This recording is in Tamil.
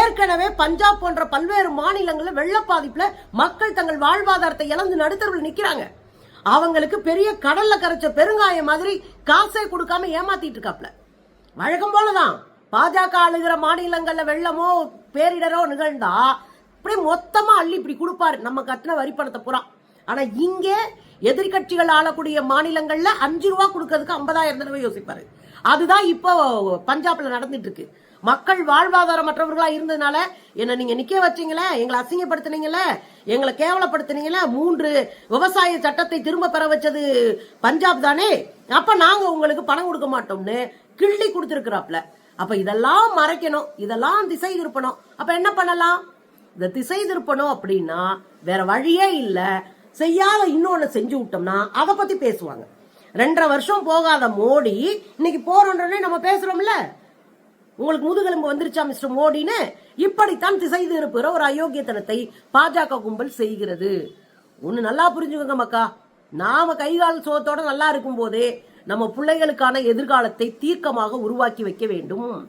ஏற்கனவே பஞ்சாப் போன்ற பல்வேறு மாநிலங்களில் வெள்ள பாதிப்புல மக்கள் தங்கள் வாழ்வாதாரத்தை இழந்து நடுத்தரவில் நிக்கிறாங்க. அவங்களுக்கு பெரிய கடல்ல கரைச்ச பெருங்காயம் மாதிரி காசே கொடுக்காம ஏமாத்திட்டு இருக்காப்ல. வழக்கம் போலதான். பாஜக ஆளுகிற மாநிலங்கள்ல வெள்ளமோ பேரிடரோ நிகழ்ந்தா அப்படியே மொத்தமா அள்ளி இப்படி கொடுப்பாரு. நம்ம கட்டின வரி பணத்தை பூரா. ஆனா இங்கே எதிர்கட்சிகள் ஆளக்கூடிய மாநிலங்கள்ல அஞ்சு ரூபா கொடுக்கறதுக்கு ஐம்பதாயிரம் தடவை யோசிப்பாரு. அதுதான் இப்போ பஞ்சாப்ல நடந்துட்டு இருக்கு மக்கள் வாழ்வாதாரமற்றவர்களா இருந்ததுனால என்ன நீங்க நிக்க வச்சீங்களே எங்களை அசிங்கப்படுத்தினீங்களே எங்களை கேவலப்படுத்துனீங்களே மூன்று விவசாய சட்டத்தை திரும்ப பெற வச்சது பஞ்சாப் தானே? அப்ப நாங்க உங்களுக்கு பணம் கொடுக்க மாட்டோம்னு கிள்ளி கொடுத்துருக்குறாப்ல. அப்ப இதெல்லாம் மறைக்கணும் இதெல்லாம் திசை திருப்பணும். அப்ப என்ன பண்ணலாம்? இந்த திசை திருப்பணும் அப்படின்னா வேற வழியே இல்லை. செய்யாத இன்னொன்னு செஞ்சு விட்டோம்னா அதை பத்தி பேசுவாங்க. ரெண்டரை வருஷம் போகாத மோடி இன்னைக்கு போறோன்றே நம்ம பேசுறோம்ல? உங்களுக்கு முதுகெலும்பு வந்துருச்சா மிஸ்டர் மோடின்னு? இப்படித்தான் திசை திருப்புகிற ஒரு அயோக்கியத்தனத்தை பாஜக கும்பல் செய்கிறது. ஒன்று நல்லா புரிஞ்சுக்கோங்க மக்கா. நாம கைகால் சோத்தோட நல்லா இருக்கும் போதே நம்ம பிள்ளைகளுக்கான எதிர்காலத்தை தீர்க்கமாக உருவாக்கி வைக்க வேண்டும்.